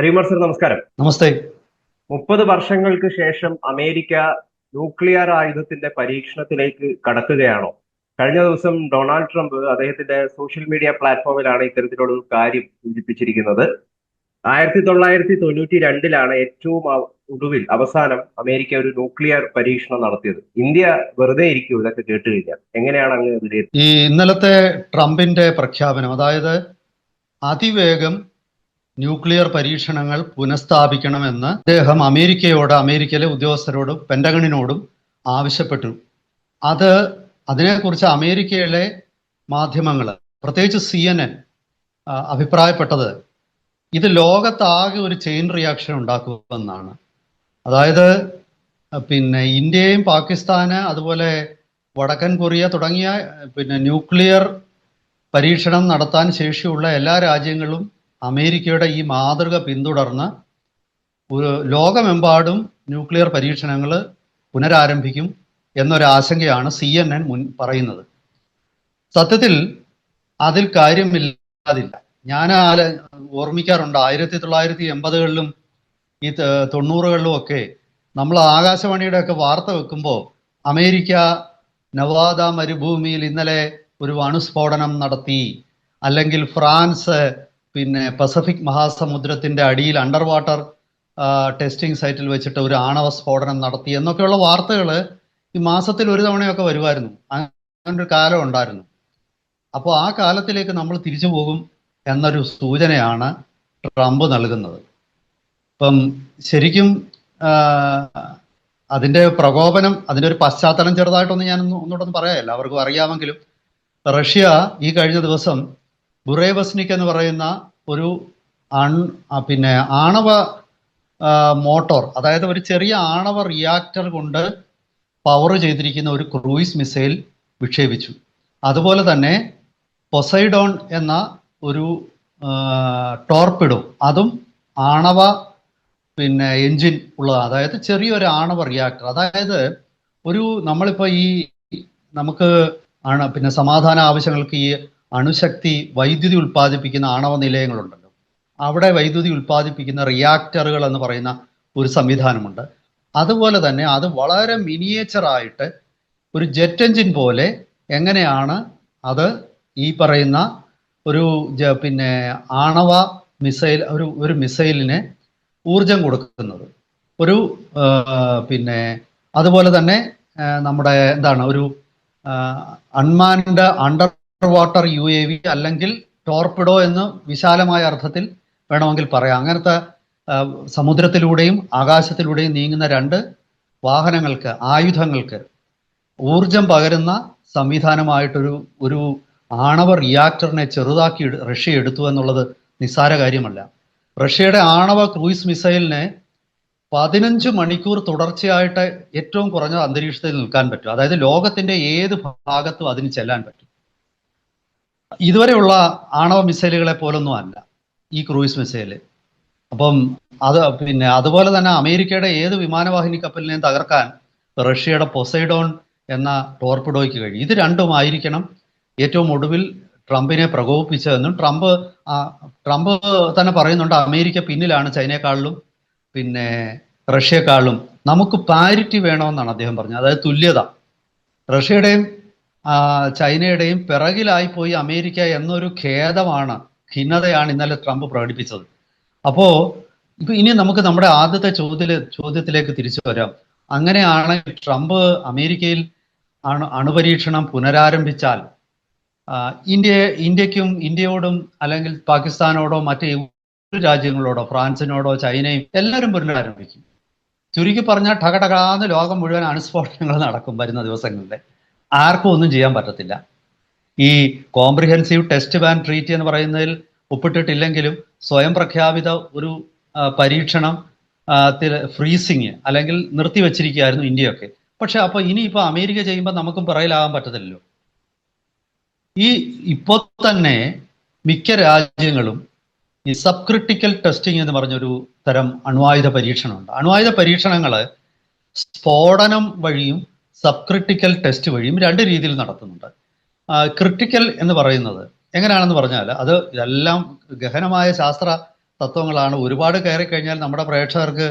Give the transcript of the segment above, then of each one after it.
Harikumar sir നമസ്കാരം. നമസ്തേ. മുപ്പത് വർഷങ്ങൾക്ക് ശേഷം അമേരിക്ക ന്യൂക്ലിയർ ആയുധത്തിന്റെ പരീക്ഷണത്തിലേക്ക് കടക്കുകയാണോ? കഴിഞ്ഞ ദിവസം ഡൊണാൾഡ് ട്രംപ് അദ്ദേഹത്തിന്റെ സോഷ്യൽ മീഡിയ പ്ലാറ്റ്ഫോമിലാണ് ഇത്തരത്തിലുള്ള ഒരു കാര്യം സൂചിപ്പിച്ചിരിക്കുന്നത്. ആയിരത്തി തൊള്ളായിരത്തി തൊണ്ണൂറ്റി രണ്ടിലാണ് ഏറ്റവും ഒടുവിൽ അവസാനം അമേരിക്ക ഒരു ന്യൂക്ലിയർ പരീക്ഷണം നടത്തിയത്. ഇന്ത്യ വെറുതെ ഇരിക്കും ഇതൊക്കെ കേട്ട് കഴിഞ്ഞാൽ എങ്ങനെയാണ് അങ്ങ് ഈ ഇന്നലത്തെ ട്രംപിന്റെ പ്രഖ്യാപനം അതായത് അതിവേഗം ന്യൂക്ലിയർ പരീക്ഷണങ്ങൾ പുനഃസ്ഥാപിക്കണമെന്ന് അദ്ദേഹം അമേരിക്കയോട് അമേരിക്കയിലെ ഉദ്യോഗസ്ഥരോടും പെൻഡഗണിനോടും ആവശ്യപ്പെട്ടു. അത് അതിനെക്കുറിച്ച് അമേരിക്കയിലെ മാധ്യമങ്ങൾ പ്രത്യേകിച്ച് സി എൻ എൻ അഭിപ്രായപ്പെട്ടത് ഇത് ലോകത്താകെ ഒരു ചെയിൻ റിയാക്ഷൻ ഉണ്ടാക്കുമെന്നാണ്. അതായത് പിന്നെ ഇന്ത്യയും പാകിസ്ഥാന് അതുപോലെ വടക്കൻ കൊറിയ തുടങ്ങിയ പിന്നെ ന്യൂക്ലിയർ പരീക്ഷണം നടത്താൻ ശേഷിയുള്ള എല്ലാ രാജ്യങ്ങളും അമേരിക്കയുടെ ഈ മാതൃക പിന്തുടർന്ന് ഒരു ലോകമെമ്പാടും ന്യൂക്ലിയർ പരീക്ഷണങ്ങൾ പുനരാരംഭിക്കും എന്നൊരു ആശങ്കയാണ് സി എൻ എൻ മുൻ പറയുന്നത്. സത്യത്തിൽ അതിൽ കാര്യമില്ലാതില്ല. ഞാൻ ഓർമ്മിക്കാറുണ്ട് ആയിരത്തി തൊള്ളായിരത്തി എൺപതുകളിലും ഈ തൊണ്ണൂറുകളിലും ഒക്കെ നമ്മൾ ആകാശവാണിയുടെ ഒക്കെ വാർത്ത വെക്കുമ്പോൾ അമേരിക്ക നവാദ മരുഭൂമിയിൽ ഇന്നലെ ഒരു അണുസ്ഫോടനം നടത്തി. അല്ലെങ്കിൽ ഫ്രാൻസ് പിന്നെ പസഫിക് മഹാസമുദ്രത്തിന്റെ അടിയിൽ അണ്ടർ വാട്ടർ ടെസ്റ്റിംഗ് സൈറ്റിൽ വെച്ചിട്ട് ഒരു ആണവ സ്ഫോടനം നടത്തി എന്നൊക്കെയുള്ള വാർത്തകൾ ഈ മാസത്തിൽ ഒരു തവണയൊക്കെ വരുമായിരുന്നു. അങ്ങനെ ഒരു കാലം ഉണ്ടായിരുന്നു. അപ്പോൾ ആ കാലത്തിലേക്ക് നമ്മൾ തിരിച്ചു പോകും എന്നൊരു സൂചനയാണ് ട്രംപ് നൽകുന്നത്. ഇപ്പം ശരിക്കും അതിന്റെ പ്രകോപനം അതിന്റെ ഒരു പശ്ചാത്തലം ചെറുതായിട്ടൊന്ന് ഞാൻ ഒന്ന് ഒന്നുകൂടെ അവർക്കും അറിയാമെങ്കിലും റഷ്യ ഈ കഴിഞ്ഞ ദിവസം ബുറേവസ്നിക് എന്ന് പറയുന്ന ഒരു അൺ പിന്നെ ആണവ മോട്ടോർ അതായത് ഒരു ചെറിയ ആണവ റിയാക്ടർ കൊണ്ട് പവർ ചെയ്തിരിക്കുന്ന ഒരു ക്രൂയിസ് മിസൈൽ വിക്ഷേപിച്ചു. അതുപോലെ തന്നെ പൊസൈഡോൺ എന്ന ഒരു ടോർപിഡോ അതും ആണവ പിന്നെ എൻജിൻ ഉള്ളതാണ് അതായത് ചെറിയൊരു ആണവ റിയാക്ടർ അതായത് ഒരു നമ്മളിപ്പോൾ ഈ നമുക്ക് ആണ് പിന്നെ സമാധാന ആവശ്യങ്ങൾക്ക് ഈ അണുശക്തി വൈദ്യുതി ഉൽപ്പാദിപ്പിക്കുന്ന ആണവ നിലയങ്ങളുണ്ടല്ലോ. അവിടെ വൈദ്യുതി ഉൽപ്പാദിപ്പിക്കുന്ന റിയാക്ടറുകൾ എന്ന് പറയുന്ന ഒരു സംവിധാനമുണ്ട്. അതുപോലെ തന്നെ അത് വളരെ മിനിയേച്ചർ ആയിട്ട് ഒരു ജെറ്റ് എഞ്ചിൻ പോലെ എങ്ങനെയാണ് അത് ഈ പറയുന്ന ഒരു പിന്നെ ആണവ മിസൈൽ ഒരു ഒരു മിസൈലിന് ഊർജം കൊടുക്കുന്നത്. ഒരു പിന്നെ അതുപോലെ തന്നെ നമ്മുടെ എന്താണ് ഒരു unmanned underwater U A V അല്ലെങ്കിൽ ടോർപിഡോ എന്ന് വിശാലമായ അർത്ഥത്തിൽ വേണമെങ്കിൽ പറയാം. അങ്ങനത്തെ സമുദ്രത്തിലൂടെയും ആകാശത്തിലൂടെയും നീങ്ങുന്ന രണ്ട് വാഹനങ്ങൾക്ക് ആയുധങ്ങൾക്ക് ഊർജം പകരുന്ന സംവിധാനമായിട്ടൊരു ഒരു ആണവ റിയാക്ടറിനെ ചെറുതാക്കി റഷ്യ എടുത്തു എന്നുള്ളത് നിസ്സാര കാര്യമല്ല. റഷ്യയുടെ ആണവ ക്രൂയിസ് മിസൈലിനെ പതിനഞ്ച് മണിക്കൂർ തുടർച്ചയായിട്ട് ഏറ്റവും കുറഞ്ഞ അന്തരീക്ഷത്തിൽ നിൽക്കാൻ പറ്റും. അതായത് ലോകത്തിന്റെ ഏത് ഭാഗത്തും അതിന് ചെല്ലാൻ പറ്റും. ഇതുവരെയുള്ള ആണവ മിസൈലുകളെ പോലൊന്നും അല്ല ഈ ക്രൂയിസ് മിസൈൽ അപ്പം അത് പിന്നെ അതുപോലെ തന്നെ അമേരിക്കയുടെ ഏത് വിമാനവാഹിനി കപ്പലിനെയും തകർക്കാൻ റഷ്യയുടെ പൊസൈഡോൺ എന്ന ടോർപിഡോയ്ക്ക് കഴിയും. ഇത് രണ്ടും ആയിരിക്കണം ഏറ്റവും ഒടുവിൽ ട്രംപിനെ പ്രകോപിപ്പിച്ചതെന്നും ട്രംപ് ട്രംപ് തന്നെ പറയുന്നുണ്ട് അമേരിക്ക പിന്നിലാണ് ചൈനയെക്കാളിലും പിന്നെ റഷ്യയെക്കാളും നമുക്ക് പാരിറ്റി വേണമെന്നാണ് അദ്ദേഹം പറഞ്ഞത്. അതായത് തുല്യത. റഷ്യയുടെയും ചൈനയുടെയും പിറകിലായി പോയി അമേരിക്ക എന്നൊരു ഖേദമാണ് ഖിന്നതയാണ് ഇന്നലെ ട്രംപ് പ്രകടിപ്പിച്ചത്. അപ്പോ ഇനി നമുക്ക് നമ്മുടെ ആദ്യത്തെ ചോദ്യ ചോദ്യത്തിലേക്ക് തിരിച്ചു വരാം. അങ്ങനെയാണ് ട്രംപ് അമേരിക്കയിൽ അണു അണുപരീക്ഷണം പുനരാരംഭിച്ചാൽ ഇന്ത്യ ഇന്ത്യക്കും ഇന്ത്യയോടും അല്ലെങ്കിൽ പാകിസ്ഥാനോടോ മറ്റ് രാജ്യങ്ങളോടോ ഫ്രാൻസിനോടോ ചൈനയും എല്ലാവരും പുനരാരംഭിക്കും. ചുരുക്കി പറഞ്ഞാൽ ടകടകാന്ന് ലോകം മുഴുവൻ അണുസ്ഫോടനങ്ങൾ നടക്കും വരുന്ന ദിവസങ്ങളിൽ ആർക്കും ഒന്നും ചെയ്യാൻ പറ്റത്തില്ല. ഈ കോംപ്രിഹെൻസീവ് ടെസ്റ്റ് ബാൻ ട്രീറ്റ് എന്ന് പറയുന്നതിൽ ഒപ്പിട്ടിട്ടില്ലെങ്കിലും സ്വയം പ്രഖ്യാപിത ഒരു പരീക്ഷണം ഫ്രീസിങ് അല്ലെങ്കിൽ നിർത്തിവെച്ചിരിക്കുകയായിരുന്നു ഇന്ത്യയൊക്കെ. പക്ഷെ അപ്പൊ ഇനിയിപ്പോൾ അമേരിക്ക ചെയ്യുമ്പോൾ നമുക്കും പിറയിലാകാൻ പറ്റത്തില്ലല്ലോ. ഈ ഇപ്പോൾ തന്നെ മിക്ക രാജ്യങ്ങളും ഈ സബ് ക്രിട്ടിക്കൽ ടെസ്റ്റിംഗ് എന്ന് പറഞ്ഞൊരു തരം അണ്വായുധ പരീക്ഷണമുണ്ട്. അണ്വായുധ പരീക്ഷണങ്ങൾ സ്ഫോടനം വഴിയും സബ് ക്രിട്ടിക്കൽ ടെസ്റ്റ് വഴിയും രണ്ട് രീതിയിൽ നടത്തുന്നുണ്ട്. ക്രിട്ടിക്കൽ എന്ന് പറയുന്നത് എങ്ങനെയാണെന്ന് പറഞ്ഞാൽ അത് ഇതെല്ലാം ഗഹനമായ ശാസ്ത്ര തത്വങ്ങളാണ്. ഒരുപാട് കയറി കഴിഞ്ഞാൽ നമ്മുടെ പ്രേക്ഷകർക്ക്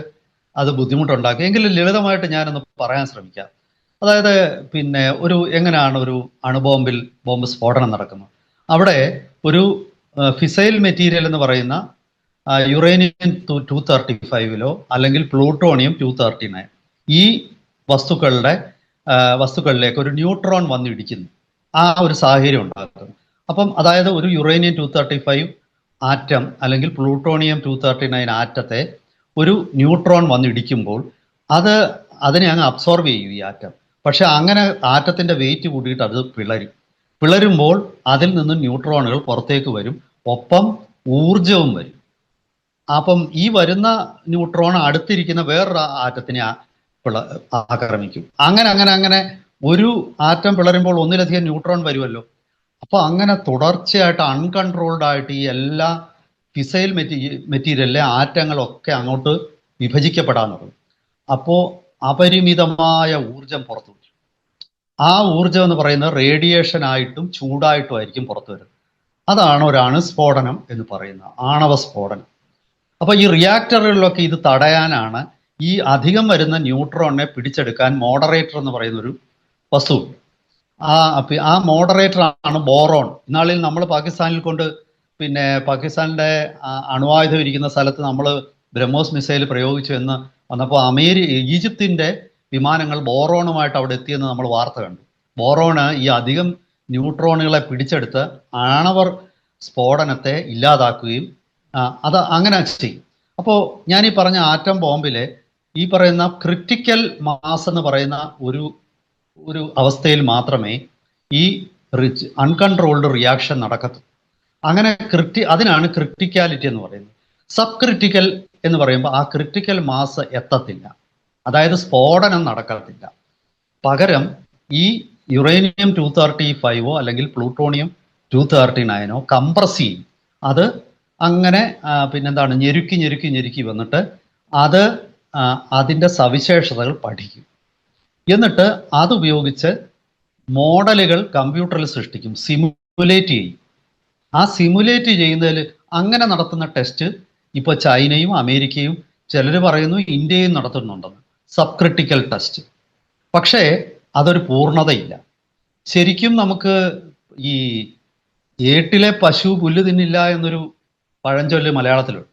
അത് ബുദ്ധിമുട്ടുണ്ടാക്കും. എങ്കിലും ലളിതമായിട്ട് ഞാനൊന്ന് പറയാൻ ശ്രമിക്കാം. അതായത് പിന്നെ ഒരു എങ്ങനെയാണ് ഒരു അണുബോംബിൽ ബോംബ് സ്ഫോടനം നടക്കുന്നത്? അവിടെ ഒരു ഫിസൈൽ മെറ്റീരിയൽ എന്ന് പറയുന്ന യുറേനിയം ടു തേർട്ടി ഫൈവിലോ അല്ലെങ്കിൽ പ്ലൂട്ടോണിയം ടു തേർട്ടി നയൻ ഈ വസ്തുക്കളുടെ വസ്തുക്കളിലേക്ക് ഒരു ന്യൂട്രോൺ വന്നിടിക്കുന്നു ആ ഒരു സാഹചര്യം ഉണ്ടാക്കും അപ്പം അതായത് ഒരു uranium two thirty five atom അല്ലെങ്കിൽ പ്ലൂട്ടോണിയം ടു തേർട്ടി നയൻ ആറ്റത്തെ ഒരു ന്യൂട്രോൺ വന്നിടിക്കുമ്പോൾ അത് അതിനെ അങ്ങ് അബ്സോർവ് ചെയ്യും ഈ ആറ്റം. പക്ഷെ അങ്ങനെ ആറ്റത്തിന്റെ വെയിറ്റ് കൂട്ടിയിട്ട് അത് പിളരും. പിളരുമ്പോൾ അതിൽ നിന്ന് ന്യൂട്രോണുകൾ പുറത്തേക്ക് വരും. ഒപ്പം ഊർജവും വരും. അപ്പം ഈ വരുന്ന ന്യൂട്രോൺ അടുത്തിരിക്കുന്ന വേറൊരു ആറ്റത്തിനെ ആക്രമിക്കും. അങ്ങനെ അങ്ങനെ അങ്ങനെ ഒരു ആറ്റം പിളരുമ്പോൾ ഒന്നിലധികം ന്യൂട്രോൺ വരുമല്ലോ. അപ്പൊ അങ്ങനെ തുടർച്ചയായിട്ട് അൺകൺട്രോൾഡ് ആയിട്ട് ഈ എല്ലാ ഫിസൈൽ മെറ്റീ മെറ്റീരിയലിലെ ആറ്റങ്ങളൊക്കെ അങ്ങോട്ട് വിഭജിക്കപ്പെടാൻ തുടങ്ങും അപ്പോൾ അപരിമിതമായ ഊർജം പുറത്തു വരും. ആ ഊർജം എന്ന് പറയുന്നത് റേഡിയേഷൻ ആയിട്ടും ചൂടായിട്ടും ആയിരിക്കും പുറത്തു വരുന്നത്. അതാണ് ഒരു സ്ഫോടനം എന്ന് പറയുന്നത്. ആണവ സ്ഫോടനം. അപ്പൊ ഈ റിയാക്ടറുകളിലൊക്കെ ഇത് തടയാനാണ് ഈ അധികം വരുന്ന ന്യൂട്രോണിനെ പിടിച്ചെടുക്കാൻ മോഡറേറ്റർ എന്ന് പറയുന്ന ഒരു വസ്തു ആ ആ മോഡറേറ്റർ ആണ് ബോറോൺ. ഇന്നാളിൽ നമ്മൾ പാകിസ്ഥാനിൽ കൊണ്ട് പിന്നെ പാകിസ്ഥാനിന്റെ അണുവായുധം ഇരിക്കുന്ന സ്ഥലത്ത് നമ്മൾ ബ്രഹ്മോസ് മിസൈൽ പ്രയോഗിച്ചു എന്ന് വന്നപ്പോൾ അമേരി ഈജിപ്തിന്റെ വിമാനങ്ങൾ ബോറോണുമായിട്ട് അവിടെ എത്തിയെന്ന് നമ്മൾ വാർത്ത കണ്ടു. ബോറോണ് ഈ അധികം ന്യൂട്രോണുകളെ പിടിച്ചെടുത്ത് ആണവർ സ്ഫോടനത്തെ ഇല്ലാതാക്കുകയും അത് അങ്ങനെ ചെയ്യും. അപ്പോൾ ഞാൻ ഈ പറഞ്ഞ ആറ്റം ബോംബിലെ ഈ പറയുന്ന ക്രിട്ടിക്കൽ മാസ് എന്ന് പറയുന്ന ഒരു ഒരു അവസ്ഥയിൽ മാത്രമേ ഈ റിച്ച് അൺകൺട്രോൾഡ് റിയാക്ഷൻ നടക്കത്തുള്ളൂ. അങ്ങനെ ക്രിട്ടി അതിനാണ് ക്രിട്ടിക്കാലിറ്റി എന്ന് പറയുന്നത്. സബ് ക്രിട്ടിക്കൽ എന്ന് പറയുമ്പോൾ ആ ക്രിട്ടിക്കൽ മാസ് എത്തത്തില്ല. അതായത് സ്ഫോടനം നടക്കത്തില്ല. പകരം ഈ യുറേനിയം ടു തേർട്ടി ഫൈവോ അല്ലെങ്കിൽ പ്ലൂട്ടോണിയം ടു തേർട്ടി നയനോ കംപ്രസ് ചെയ്യും. അത് അങ്ങനെ പിന്നെന്താണ് ഞെരുക്കി ഞെരുക്കി ഞെരുക്കി വന്നിട്ട് അത് അതിന്റെ സവിശേഷതകൾ പഠിക്കും. എന്നിട്ട് അതുപയോഗിച്ച് മോഡലുകൾ കമ്പ്യൂട്ടറിൽ സൃഷ്ടിക്കും സിമുലേറ്റ് ചെയ്യും. ആ സിമുലേറ്റ് ചെയ്യുന്നതിൽ അങ്ങനെ നടത്തുന്ന ടെസ്റ്റ് ഇപ്പോൾ ചൈനയും അമേരിക്കയും ചിലർ പറയുന്നു ഇന്ത്യയും നടത്തുന്നുണ്ടെന്ന്. Sub critical test. പക്ഷേ അതൊരു പൂർണതയില്ല. ശരിക്കും നമുക്ക് ഈ ഏട്ടിലെ പശു പുല്ല് തിന്നില്ല എന്നൊരു പഴഞ്ചൊല്ല് മലയാളത്തിലുണ്ട്.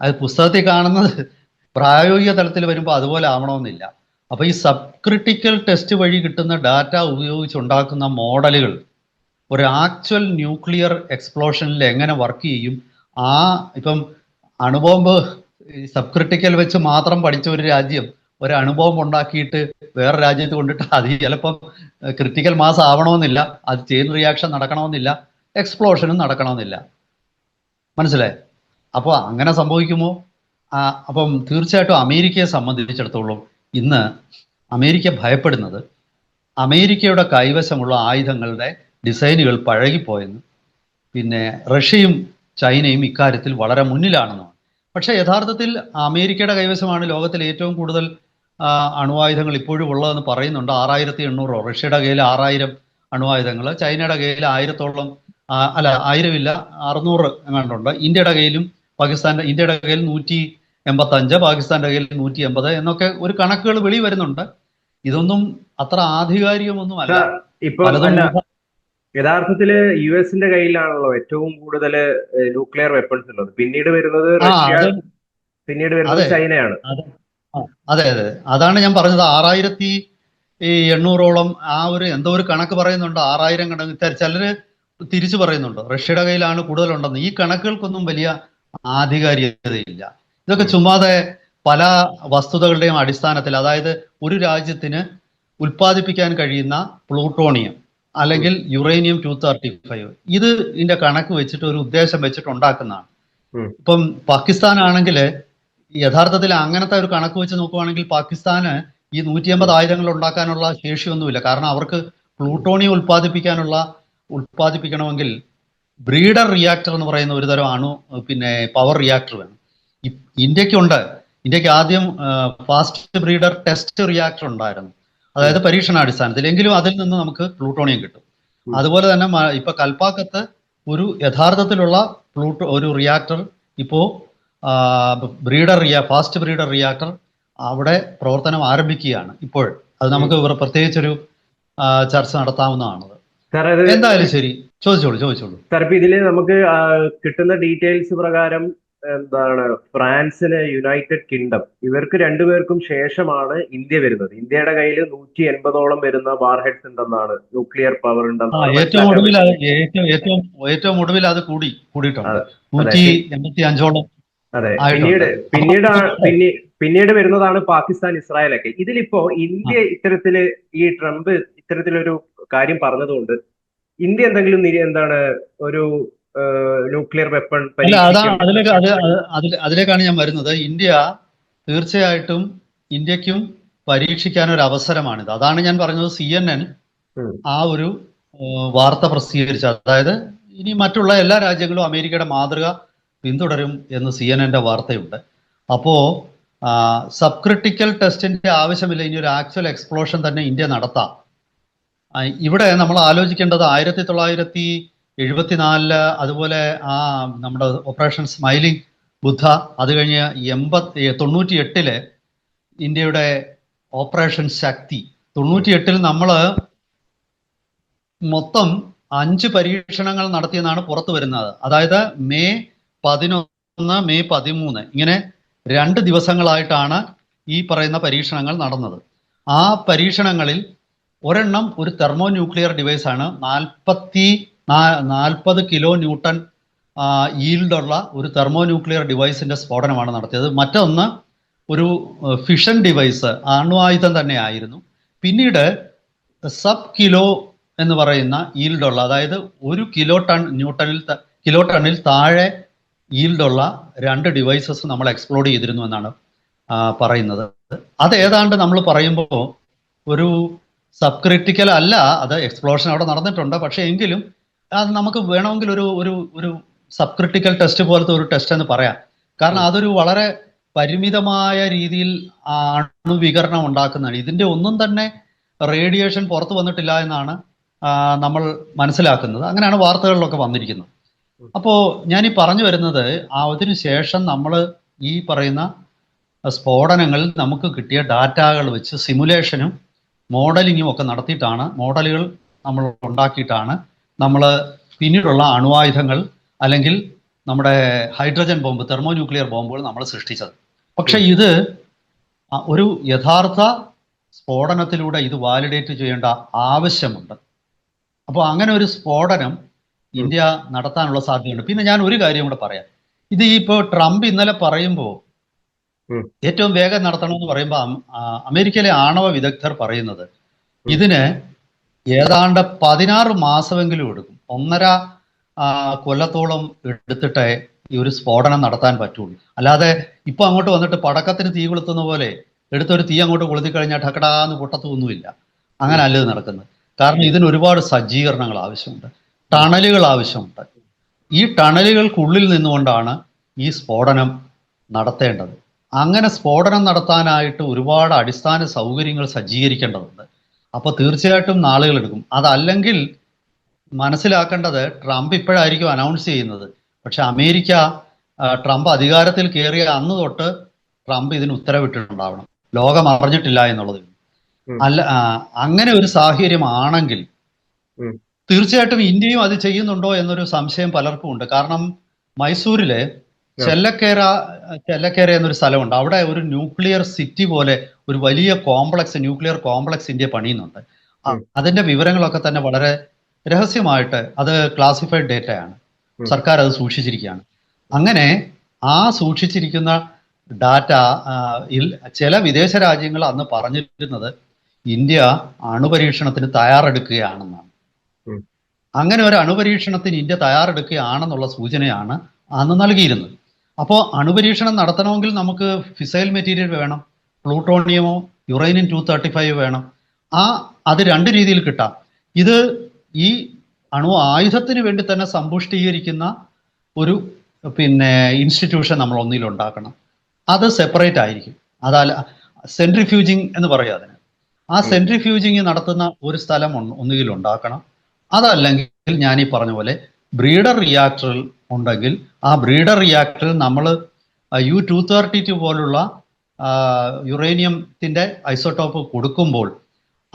അത് പുസ്തകത്തിൽ കാണുന്നത് പ്രായോഗിക തലത്തിൽ വരുമ്പോൾ അതുപോലെ ആവണമെന്നില്ല. അപ്പൊ ഈ സബ് ക്രിട്ടിക്കൽ ടെസ്റ്റ് വഴി കിട്ടുന്ന ഡാറ്റ ഉപയോഗിച്ചുണ്ടാക്കുന്ന മോഡലുകൾ ഒരു ആക്ച്വൽ ന്യൂക്ലിയർ എക്സ്പ്ലോഷനിൽ എങ്ങനെ വർക്ക് ചെയ്യും ആ ഇപ്പം അണുബോംബ് സബ് ക്രിട്ടിക്കൽ വെച്ച് മാത്രം പഠിച്ച ഒരു രാജ്യം ഒരു അണുബോംബ് ഉണ്ടാക്കിയിട്ട് വേറെ രാജ്യത്ത് കൊണ്ടിട്ട് അത് ചിലപ്പം ക്രിട്ടിക്കൽ മാസ് ആവണമെന്നില്ല അത് ചെയിൻ റിയാക്ഷൻ നടക്കണമെന്നില്ല എക്സ്പ്ലോഷനും നടക്കണമെന്നില്ല. മനസ്സിലായി? അപ്പോൾ അങ്ങനെ സംഭവിക്കുമോ? അപ്പം തീർച്ചയായിട്ടും അമേരിക്കയെ സംബന്ധിച്ചിടത്തോളം ഇന്ന് അമേരിക്ക ഭയപ്പെടുന്നത് അമേരിക്കയുടെ കൈവശമുള്ള ആയുധങ്ങളുടെ ഡിസൈനുകൾ പഴകിപ്പോയെന്ന്. പിന്നെ റഷ്യയും ചൈനയും ഇക്കാര്യത്തിൽ വളരെ മുന്നിലാണെന്നാണ്. പക്ഷേ യഥാർത്ഥത്തിൽ അമേരിക്കയുടെ കൈവശമാണ് ലോകത്തിൽ ഏറ്റവും കൂടുതൽ അണുവായുധങ്ങൾ ഇപ്പോഴും ഉള്ളതെന്ന് പറയുന്നുണ്ട്. ആറായിരത്തി എണ്ണൂറോ റഷ്യയുടെ കയ്യിൽ ആറായിരം അണുവായുധങ്ങൾ ചൈനയുടെ കയ്യിൽ ആയിരത്തോളം അല്ല ആയിരമില്ല അറുന്നൂറ് എങ്ങാണ്ടുണ്ട് ഇന്ത്യയുടെ കയ്യിലും പാകിസ്ഥാന്റെ ഇന്ത്യയുടെ കയ്യിൽ നൂറ്റി എൺപത്തഞ്ച് പാകിസ്ഥാന്റെ കയ്യിൽ നൂറ്റി എൺപത് എന്നൊക്കെ ഒരു കണക്കുകൾ വെളി വരുന്നുണ്ട്. ഇതൊന്നും അത്ര ആധികാരികമൊന്നും അല്ല. ഇപ്പൊ യഥാർത്ഥത്തിൽ യു എസിന്റെ കയ്യിലാണല്ലോ ഏറ്റവും കൂടുതൽ ന്യൂക്ലിയർ വെപ്പൺസ് ഉള്ളത്. പിന്നീട് വരുന്നത് പിന്നീട് വരുന്നത് ചൈനയാണ്. അതെ അതെ. അതാണ് ഞാൻ പറഞ്ഞത്. ആറായിരത്തി ഈ എണ്ണൂറോളം ആ ഒരു എന്തോ ഒരു കണക്ക് പറയുന്നുണ്ട്. ആറായിരം കണക്ക്. ചിലര് തിരിച്ചു പറയുന്നുണ്ട്. റഷ്യയുടെ കയ്യിലാണ് കൂടുതലുണ്ടെന്ന്. ഈ കണക്കുകൾക്കൊന്നും വലിയ ആധികാരികതയില്ല. ഇതൊക്കെ ചുമ്മാതെ പല വസ്തുതകളുടെയും അടിസ്ഥാനത്തിൽ അതായത് ഒരു രാജ്യത്തിന് ഉൽപ്പാദിപ്പിക്കാൻ കഴിയുന്ന പ്ലൂട്ടോണിയം അല്ലെങ്കിൽ യുറേനിയം ടു തേർട്ടി ഫൈവ് ഇത് ഇതിന്റെ കണക്ക് വെച്ചിട്ട് ഒരു ഉദ്ദേശം വെച്ചിട്ട് ഉണ്ടാക്കുന്നതാണ്. ഇപ്പം പാകിസ്ഥാൻ ആണെങ്കിൽ യഥാർത്ഥത്തിൽ അങ്ങനത്തെ ഒരു കണക്ക് വെച്ച് നോക്കുവാണെങ്കിൽ പാകിസ്ഥാന് ഈ നൂറ്റി അമ്പത് ആയുധങ്ങൾ ഉണ്ടാക്കാനുള്ള ശേഷിയൊന്നുമില്ല. കാരണം അവർക്ക് പ്ലൂട്ടോണിയം ഉൽപ്പാദിപ്പിക്കാനുള്ള ഉൽപ്പാദിപ്പിക്കണമെങ്കിൽ ബ്രീഡർ റിയാക്ടർ എന്ന് പറയുന്ന ഒരു തരം അണു പിന്നെ പവർ റിയാക്ടർ വേണം. ഇന്ത്യക്കുണ്ട്. ഇന്ത്യയ്ക്ക് ആദ്യം ഫാസ്റ്റ് ബ്രീഡർ ടെസ്റ്റ് റിയാക്ടർ ഉണ്ടായിരുന്നു. അതായത് പരീക്ഷണാടിസ്ഥാനത്തിൽ. എങ്കിലും അതിൽ നിന്ന് നമുക്ക് പ്ലൂട്ടോണിയം കിട്ടും. അതുപോലെ തന്നെ ഇപ്പൊ കൽപ്പാക്കത്ത് ഒരു യഥാർത്ഥത്തിലുള്ള പ്ലൂട്ടോ ഒരു റിയാക്ടർ ഇപ്പോ ബ്രീഡർ റിയാ ഫാസ്റ്റ് ബ്രീഡർ റിയാക്ടർ അവിടെ പ്രവർത്തനം ആരംഭിക്കുകയാണ് ഇപ്പോൾ അത് നമുക്ക് പ്രത്യേകിച്ചൊരു ചർച്ച നടത്താവുന്നതാണത്. എന്തായാലും ശരി. ചോദിച്ചോളൂ ചോദിച്ചോളൂ. സാർ ഇപ്പൊ ഇതിൽ നമുക്ക് കിട്ടുന്ന ഡീറ്റെയിൽസ് പ്രകാരം എന്താണ് ഫ്രാൻസിന് യുണൈറ്റഡ് കിങ്ഡം ഇവർക്ക് രണ്ടുപേർക്കും ശേഷമാണ് ഇന്ത്യ വരുന്നത്. ഇന്ത്യയുടെ കയ്യിൽ നൂറ്റി എൺപതോളം വരുന്ന വാർ ഹെഡ്സ് ഉണ്ടെന്നാണ്. ന്യൂക്ലിയർ പവർ ഉണ്ടെന്നാണ് ഏറ്റവും ഒടുവിൽ ഏറ്റവും ഏറ്റവും ഏറ്റവും ഒടുവിൽ അത് കൂടി കൂടിയിട്ടുണ്ട്. അതെ. നൂറ്റി എൺപത്തി അഞ്ചോളം അതെ ആയിട്ടുണ്ട്. പിന്നീട് പിന്നീട് പിന്നീട് വരുന്നതാണ് പാകിസ്ഥാൻ ഇസ്രായേലൊക്കെ. ഇതിലിപ്പോ ഇന്ത്യ ഇത്തരത്തിൽ ഈ ട്രംപ് ഇത്തരത്തിലൊരു കാര്യം പറഞ്ഞതുകൊണ്ട് ഇന്ത്യ എന്തെങ്കിലും എന്താണ് ഒരു ന്യൂക്ലിയർ വെപ്പൺ അതിലേക്ക് അത് അത് അതിലേക്കാണ് ഞാൻ വരുന്നത്. ഇന്ത്യ തീർച്ചയായിട്ടും ഇന്ത്യക്കും പരീക്ഷിക്കാൻ ഒരു അവസരമാണിത് അതാണ് ഞാൻ പറഞ്ഞത് സി എൻ എൻ ആ ഒരു വാർത്ത പ്രസിദ്ധീകരിച്ച അതായത് ഇനി മറ്റുള്ള എല്ലാ രാജ്യങ്ങളും അമേരിക്കയുടെ മാതൃക പിന്തുടരും എന്ന് സി എൻ എന്റെ വാർത്തയുണ്ട്. അപ്പോ സബ്ക്രിട്ടിക്കൽ ടെസ്റ്റിന്റെ ആവശ്യമില്ല. ഇനി ഒരു ആക്ച്വൽ എക്സ്പ്ലോഷൻ തന്നെ ഇന്ത്യ നടത്താം. ഇവിടെ നമ്മൾ ആലോചിക്കേണ്ടത് ആയിരത്തി തൊള്ളായിരത്തി എഴുപത്തിനാലിൽ അതുപോലെ ആ നമ്മുടെ ഓപ്പറേഷൻ സ്മൈലിംഗ് ബുദ്ധ അത് കഴിഞ്ഞ് എൺപത്തി തൊണ്ണൂറ്റി എട്ടിൽ ഇന്ത്യയുടെ ഓപ്പറേഷൻ ശക്തി തൊണ്ണൂറ്റി എട്ടിൽ നമ്മൾ മൊത്തം അഞ്ച് പരീക്ഷണങ്ങൾ നടത്തിയെന്നാണ് പുറത്തു വരുന്നത്. അതായത് മെയ് പതിനൊന്ന് മെയ് പതിമൂന്ന് ഇങ്ങനെ രണ്ട് ദിവസങ്ങളായിട്ടാണ് ഈ പറയുന്ന പരീക്ഷണങ്ങൾ നടന്നത്. ആ പരീക്ഷണങ്ങളിൽ ഒരെണ്ണം ഒരു തെർമോ ന്യൂക്ലിയർ ഡിവൈസ് ആണ് നാൽപ്പത്തി നാൽപ്പത് കിലോ ന്യൂട്ടൺ ഈൽഡുള്ള ഒരു തെർമോ ന്യൂക്ലിയർ ഡിവൈസിന്റെ സ്ഫോടനമാണ് നടത്തിയത്. മറ്റൊന്ന് ഒരു ഫിഷൻ ഡിവൈസ് അണുവായുധം തന്നെ ആയിരുന്നു. പിന്നീട് സബ് കിലോ എന്ന് പറയുന്ന ഈൽഡുള്ള അതായത് ഒരു കിലോ ടൺ ന്യൂട്ടണിൽ കിലോ ടണ്ണിൽ താഴെ ഈൽഡുള്ള രണ്ട് ഡിവൈസസ് നമ്മൾ എക്സ്പ്ലോഡ് ചെയ്തിരുന്നു എന്നാണ് പറയുന്നത്. അത് ഏതാണ്ട് നമ്മൾ പറയുമ്പോൾ ഒരു സബ് ക്രിട്ടിക്കൽ അല്ല അത് എക്സ്പ്ലോഷൻ അവിടെ നടന്നിട്ടുണ്ട്. പക്ഷേ എങ്കിലും അത് നമുക്ക് വേണമെങ്കിൽ ഒരു ഒരു ഒരു സബ് ക്രിട്ടിക്കൽ ടെസ്റ്റ് പോലത്തെ ഒരു ടെസ്റ്റ് എന്ന് പറയാം. കാരണം അതൊരു വളരെ പരിമിതമായ രീതിയിൽ അണുവികരണം ഉണ്ടാക്കുന്നതാണ് ഇതിന്റെ ഒന്നും തന്നെ റേഡിയേഷൻ പുറത്തു വന്നിട്ടില്ല എന്നാണ് നമ്മൾ മനസ്സിലാക്കുന്നത്. അങ്ങനെയാണ് വാർത്തകളിലൊക്കെ വന്നിരിക്കുന്നത്. അപ്പോൾ ഞാൻ ഈ പറഞ്ഞു വരുന്നത് അതിനു ശേഷം നമ്മൾ ഈ പറയുന്ന സ്ഫോടനങ്ങളിൽ നമുക്ക് കിട്ടിയ ഡാറ്റകൾ വെച്ച് സിമുലേഷനും മോഡലിങ്ങും ഒക്കെ നടത്തിയിട്ടാണ് മോഡലുകൾ നമ്മൾ ഉണ്ടാക്കിയിട്ടാണ് നമ്മൾ പിന്നീടുള്ള അണുവായുധങ്ങൾ അല്ലെങ്കിൽ നമ്മുടെ ഹൈഡ്രജൻ ബോംബ് തെർമോ ന്യൂക്ലിയർ ബോംബുകൾ നമ്മൾ സൃഷ്ടിച്ചത്. പക്ഷേ ഇത് ഒരു യഥാർത്ഥ സ്ഫോടനത്തിലൂടെ ഇത് വാലിഡേറ്റ് ചെയ്യേണ്ട ആവശ്യമുണ്ട്. അപ്പോൾ അങ്ങനെ ഒരു സ്ഫോടനം ഇന്ത്യ നടത്താനുള്ള സാധ്യതയുണ്ട്. പിന്നെ ഞാൻ ഒരു കാര്യം കൂടെ പറയാം. ഇത് ഇപ്പോൾ ട്രംപ് ഇന്നലെ പറയുമ്പോൾ. ഏറ്റവും വേഗം നടത്തണമെന്ന് പറയുമ്പോൾ അമേരിക്കയിലെ ആണവ വിദഗ്ധർ പറയുന്നത് ഇതിന് ഏതാണ്ട് പതിനാറ് മാസമെങ്കിലും എടുക്കും. ഒന്നര കൊല്ലത്തോളം എടുത്തിട്ടേ ഈ ഒരു സ്ഫോടനം നടത്താൻ പറ്റുള്ളൂ. അല്ലാതെ ഇപ്പൊ അങ്ങോട്ട് വന്നിട്ട് പടക്കത്തിന് തീ കൊളുത്തുന്ന പോലെ എടുത്തൊരു തീ അങ്ങോട്ട് കൊളുത്തി കഴിഞ്ഞാൽ ഠക്കടാന്ന് പൊട്ടത്തൊന്നുമില്ല. അങ്ങനെ അല്ല ഇത് നടക്കുന്നത്. കാരണം ഇതിന് ഒരുപാട് സജ്ജീകരണങ്ങൾ ആവശ്യമുണ്ട്. ടണലുകൾ ആവശ്യമുണ്ട്. ഈ ടണലുകൾക്കുള്ളിൽ നിന്നുകൊണ്ടാണ് ഈ സ്ഫോടനം നടത്തേണ്ടത്. അങ്ങനെ സ്ഫോടനം നടത്താനായിട്ട് ഒരുപാട് അടിസ്ഥാന സൗകര്യങ്ങൾ സജ്ജീകരിക്കേണ്ടതുണ്ട്. അപ്പോൾ തീർച്ചയായിട്ടും നാളുകൾ എടുക്കും. അതല്ലെങ്കിൽ മനസ്സിലാക്കേണ്ടത് ട്രംപ് ഇപ്പോഴായിരിക്കും അനൗൺസ് ചെയ്യുന്നത്. പക്ഷെ അമേരിക്ക ട്രംപ് അധികാരത്തിൽ കയറിയ അന്ന് തൊട്ട് ട്രംപ് ഇതിന് ഉത്തരവിട്ടിട്ടുണ്ടാവണം. ലോകം അറിഞ്ഞിട്ടില്ല എന്നുള്ളത് അല്ല അങ്ങനെ ഒരു സാഹചര്യമാണെങ്കിൽ ആണെങ്കിൽ തീർച്ചയായിട്ടും ഇന്ത്യയും അത് ചെയ്യുന്നുണ്ടോ എന്നൊരു സംശയം പലർക്കും ഉണ്ട്. കാരണം മൈസൂരിലെ ചെല്ലക്കേര ചെല്ലക്കേര എന്നൊരു സ്ഥലമുണ്ട്. അവിടെ ഒരു ന്യൂക്ലിയർ സിറ്റി പോലെ ഒരു വലിയ കോംപ്ലക്സ് ന്യൂക്ലിയർ കോംപ്ലക്സ് ഇന്ത്യ പണിയുന്നുണ്ട്. അതിന്റെ വിവരങ്ങളൊക്കെ തന്നെ വളരെ രഹസ്യമായിട്ട് അത് ക്ലാസിഫൈഡ് ഡേറ്റയാണ്. സർക്കാർ അത് സൂക്ഷിച്ചിരിക്കുകയാണ്. അങ്ങനെ ആ സൂക്ഷിച്ചിരിക്കുന്ന ഡാറ്റ ചില വിദേശ രാജ്യങ്ങൾ അന്ന് പറഞ്ഞിരുന്നത് ഇന്ത്യ അണുപരീക്ഷണത്തിന് തയ്യാറെടുക്കുകയാണെന്നാണ്. അങ്ങനെ ഒരു അണുപരീക്ഷണത്തിന് ഇന്ത്യ തയ്യാറെടുക്കുകയാണെന്നുള്ള സൂചനയാണ് അന്ന് നൽകിയിരുന്നത്. അപ്പോൾ അണുപരീക്ഷണം നടത്തണമെങ്കിൽ നമുക്ക് ഫിസൈൽ മെറ്റീരിയൽ വേണം പ്ലൂട്ടോണിയമോ യുറേനിയം ടു തേർട്ടി ഫൈവ് വേണം. ആ അത് രണ്ട് രീതിയിൽ കിട്ടാം. ഇത് ഈ അണു ആയുധത്തിന് വേണ്ടി തന്നെ സമ്പുഷ്ടീകരിക്കുന്ന ഒരു പിന്നെ ഇൻസ്റ്റിറ്റ്യൂഷൻ നമ്മൾ ഒന്നിൽ ഉണ്ടാക്കണം. അത് സെപ്പറേറ്റ് ആയിരിക്കും. അതല്ല സെൻട്രിഫ്യൂജിങ് എന്ന് പറയും അതിന്. ആ സെൻട്രിഫ്യൂജിങ് നടത്തുന്ന ഒരു സ്ഥലം ഒന്ന് ഒന്നുകിൽ ഉണ്ടാക്കണം. അതല്ലെങ്കിൽ ഞാൻ ഈ പറഞ്ഞ പോലെ ബ്രീഡർ റിയാക്ടറിൽ ഉണ്ടെങ്കിൽ ആ ബ്രീഡർ റിയാക്ടറിൽ നമ്മൾ യു ടു തേർട്ടി ടു പോലുള്ള യുറേനിയത്തിന്റെ ഐസോടോപ്പ് കൊടുക്കുമ്പോൾ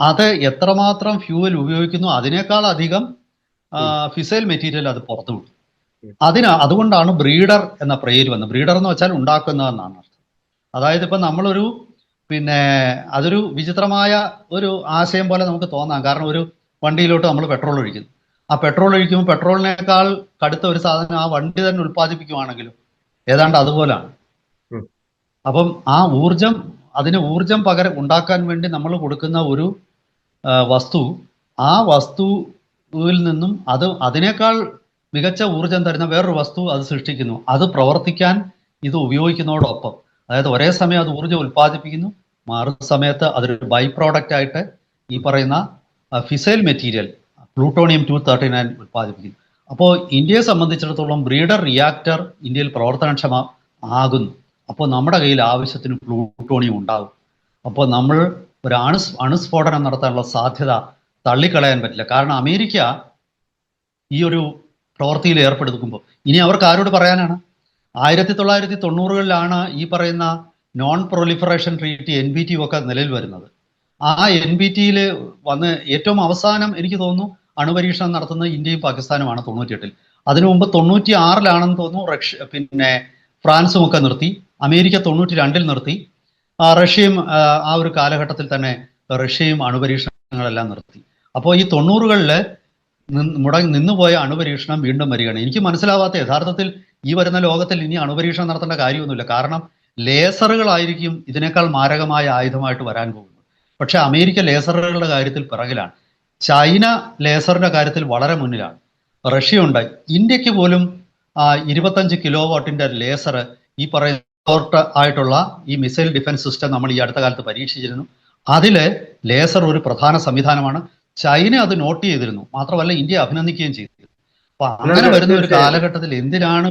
അത് എത്രമാത്രം ഫ്യൂവൽ ഉപയോഗിക്കുന്നു അതിനേക്കാൾ അധികം ഫിസൈൽ മെറ്റീരിയൽ അത് പുറത്തു വിടും. അതിന് അതുകൊണ്ടാണ് ബ്രീഡർ എന്ന പേര് വന്നത്. ബ്രീഡർ എന്ന് വെച്ചാൽ ഉണ്ടാക്കുന്നതെന്നാണ് അർത്ഥം. അതായത് ഇപ്പം നമ്മളൊരു പിന്നെ അതൊരു വിചിത്രമായ ഒരു ആശയം പോലെ നമുക്ക് തോന്നാം. കാരണം ഒരു വണ്ടിയിലോട്ട് നമ്മൾ പെട്രോൾ ഒഴിക്കുന്നു. ആ പെട്രോൾ ഒഴിക്കുമ്പോൾ പെട്രോളിനേക്കാൾ കടുത്ത ഒരു സാധനം ആ വണ്ടി തന്നെ ഉൽപ്പാദിപ്പിക്കുവാണെങ്കിലും ഏതാണ്ട് അതുപോലാണ്. അപ്പം ആ ഊർജം അതിന് ഊർജം പകരം ഉണ്ടാക്കാൻ വേണ്ടി നമ്മൾ കൊടുക്കുന്ന ഒരു വസ്തു ആ വസ്തുവിൽ നിന്നും അത് അതിനേക്കാൾ മികച്ച ഊർജം തരുന്ന വേറൊരു വസ്തു അത് സൃഷ്ടിക്കുന്നു. അത് പ്രവർത്തിക്കാൻ ഇത് ഉപയോഗിക്കുന്നതോടൊപ്പം. അതായത് ഒരേ സമയം അത് ഊർജം ഉൽപ്പാദിപ്പിക്കുന്നു മാറുന്ന സമയത്ത് അതൊരു ബൈ പ്രോഡക്റ്റ് ആയിട്ട് ഈ പറയുന്ന fissile material plutonium two thirty nine ഉൽപ്പാദിപ്പിക്കുന്നു അപ്പോൾ ഇന്ത്യയെ സംബന്ധിച്ചിടത്തോളം ബ്രീഡർ റിയാക്ടർ ഇന്ത്യയിൽ പ്രവർത്തനക്ഷമ ആകുന്നു അപ്പോൾ നമ്മുടെ കയ്യിൽ ആവശ്യത്തിന് പ്ലൂട്ടോണിയം ഉണ്ടാകും. അപ്പോൾ നമ്മൾ ഒരു അണുസ് അണുസ്ഫോടനം നടത്താനുള്ള സാധ്യത തള്ളിക്കളയാൻ പറ്റില്ല. കാരണം അമേരിക്ക ഈ ഒരു പ്രവൃത്തിയിൽ ഏർപ്പെടുത്തുമ്പോൾ ഇനി അവർക്ക് ആരോട് പറയാനാണ്? ആയിരത്തി തൊള്ളായിരത്തി തൊണ്ണൂറുകളിലാണ് ഈ പറയുന്ന non proliferation treaty N P T ഒക്കെ നിലവിൽ വരുന്നത്. ആ എൻ ബി ടിയിൽ വന്ന് ഏറ്റവും അവസാനം എനിക്ക് തോന്നുന്നു അണുപരീക്ഷണം നടത്തുന്നത് ഇന്ത്യയും പാകിസ്ഥാനുമാണ് തൊണ്ണൂറ്റിയെട്ടിൽ. അതിനു മുമ്പ് തൊണ്ണൂറ്റി ആറിലാണെന്ന് തോന്നുന്നു റഷ്യ പിന്നെ ഫ്രാൻസും ഒക്കെ നിർത്തി. അമേരിക്ക തൊണ്ണൂറ്റി രണ്ടിൽ നിർത്തി റഷ്യയും ആ, ഒരു കാലഘട്ടത്തിൽ തന്നെ റഷ്യയും അണുപരീക്ഷണങ്ങളെല്ലാം നിർത്തി. അപ്പോൾ ഈ തൊണ്ണൂറുകളിൽ മുടങ്ങി നിന്നുപോയ അണുപരീക്ഷണം വീണ്ടും വരികയാണ്. എനിക്ക് മനസ്സിലാവാത്ത യഥാർത്ഥത്തിൽ ഈ വരുന്ന ലോകത്തിൽ ഇനി അണുപരീക്ഷണം നടത്തേണ്ട കാര്യമൊന്നുമില്ല. കാരണം ലേസറുകളായിരിക്കും ഇതിനേക്കാൾ മാരകമായ ആയുധമായിട്ട് വരാൻ പോകുന്നത്. പക്ഷെ അമേരിക്ക ലേസറുകളുടെ കാര്യത്തിൽ പിറകിലാണ്. ചൈന ലേസറിന്റെ കാര്യത്തിൽ വളരെ മുന്നിലാണ്. റഷ്യ ഉണ്ട് ഇന്ത്യയ്ക്ക് പോലും ആ, ഇരുപത്തഞ്ച് കിലോ വാട്ടിന്റെ ലേസർ ഈ പറയുന്ന ഷോർട്ട് ആയിട്ടുള്ള ഈ മിസൈൽ ഡിഫൻസ് സിസ്റ്റം നമ്മൾ ഈ അടുത്ത കാലത്ത് പരീക്ഷിച്ചിരുന്നു. അതിൽ ലേസർ ഒരു പ്രധാന സംവിധാനമാണ്. ചൈന അത് നോട്ട് ചെയ്തിരുന്നു. മാത്രമല്ല ഇന്ത്യ അഭിനന്ദിക്കുകയും ചെയ്തിരുന്നു അപ്പൊ അങ്ങനെ വരുന്ന ഒരു കാലഘട്ടത്തിൽ എന്തിനാണ്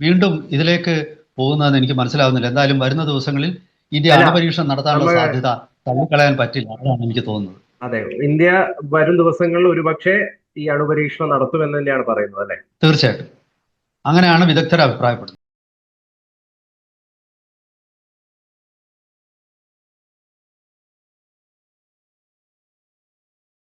വീണ്ടും ഇതിലേക്ക് പോകുന്നതെന്ന് എനിക്ക് മനസ്സിലാവുന്നില്ല. എന്തായാലും വരുന്ന ദിവസങ്ങളിൽ ഇന്ത്യ അണുപരീക്ഷണം നടത്താനുള്ള സാധ്യത തള്ളിക്കളയാൻ പറ്റില്ല. അതാണ് എനിക്ക് തോന്നുന്നത്. അതെ ഇന്ത്യ വരും ദിവസങ്ങളിൽ ഒരുപക്ഷെ ഈ അണുപരീക്ഷണം നടത്തുമെന്ന് തന്നെയാണ് പറയുന്നത് അല്ലെ? തീർച്ചയായിട്ടും. അങ്ങനെയാണ് വിദഗ്ധർ അഭിപ്രായപ്പെടുന്നത്.